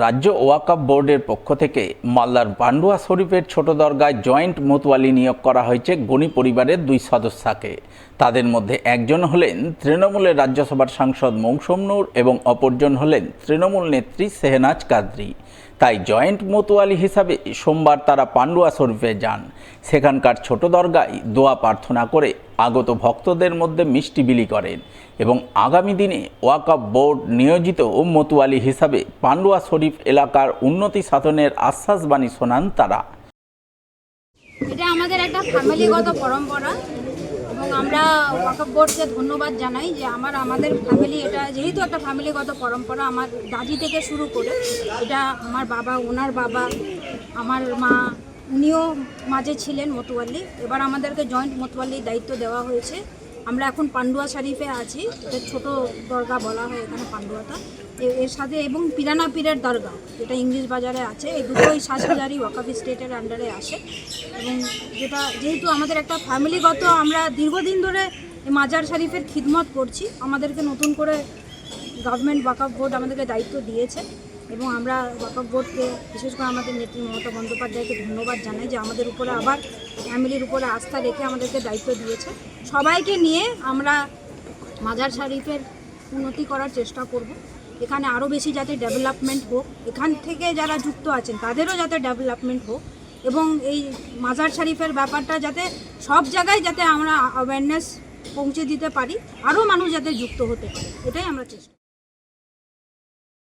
রাজ্য ওয়াকাপ বোর্ডের পক্ষ থেকে মালদার বান্ডুয়া শরীফের ছোট দরগায় জয়েন্ট মোতওয়ালি নিয়োগ করা হয়েছে গণি পরিবারের দুই সদস্যাকে। তাদের মধ্যে একজন হলেন তৃণমূলের রাজ্যসভার সাংসদ মৌসুম নূর এবং অপরজন হলেন তৃণমূল নেত্রী সেহনাজ কাদরি। তাই জয়েন্ট মোতোয়ালি হিসাবে সোমবার তারা পান্ডুয়া শরীফে যান। সেখানকার ছোট দরগায় দোয়া প্রার্থনা করে আগত ভক্তদের মধ্যে মিষ্টি বিলি করেন এবং আগামী দিনে ওয়াকাপ বোর্ড নিয়োজিত ও মতুয়ালি হিসাবে পান্ডুয়া শরীফ এলাকার উন্নতি সাধনের আশ্বাসবাণী শোনান তারা। এটা আমাদের একটা ফ্যামিলিগত পরম্পরা। এবং আমরা ওয়াকফ বোর্ডকে ধন্যবাদ জানাই যে আমার, আমাদের ফ্যামিলি এটা যেহেতু একটা ফ্যামিলিগত পরম্পরা আমার দাদি থেকে শুরু করে, এটা আমার বাবা, ওনার বাবা, আমার মা, উনিও মাঝে ছিলেন মতুয়াল্লি। এবার আমাদেরকে জয়েন্ট মতুয়াল্লির দায়িত্ব দেওয়া হয়েছে। আমরা এখন পান্ডুয়া শরীফে আছি। এটা ছোট দরগা বলা হয় এখানে পান্ডুয়াটা। এর সাথে এবং পিরানা পীরের দরগা, যেটা ইংলিশ বাজারে আছে। এই দুটোই শাসবাজারি ওয়াকাফ স্টেটের আন্ডারে আসে। এবং যেটা, যেহেতু আমাদের একটা ফ্যামিলিগত আমরা দীর্ঘদিন ধরে মাজার শরীফের খিদমত করছি। আমাদেরকে নতুন করে গভর্নমেন্ট ওয়াকাফ বোর্ড আমাদেরকে দায়িত্ব দিয়েছে। এবং আমরা ওয়াকাফ বোর্ডকে, বিশেষ করে আমাদের নেত্রী মমতা বন্দ্যোপাধ্যায়কে ধন্যবাদ জানাই যে আমাদের উপরে আবার ফ্যামিলির উপরে আস্থা রেখে আমাদেরকে দায়িত্ব দিয়েছে। সবাইকে নিয়ে আমরা মাজার শরীফের উন্নতি করার চেষ্টা করব। এখানে আরও বেশি যাতে ডেভেলপমেন্ট হোক। এখান থেকে যারা যুক্ত আছেন, তাদেরও যাতে ডেভেলপমেন্ট হোক এবং এই মাজার শরীফের ব্যাপারটা যাতে সব জায়গায় যাতে আমরা অ্যাওয়ারনেস পৌঁছে দিতে পারি আরও মানুষ যাতে যুক্ত হতে পারে, এটাই আমরা চেষ্টা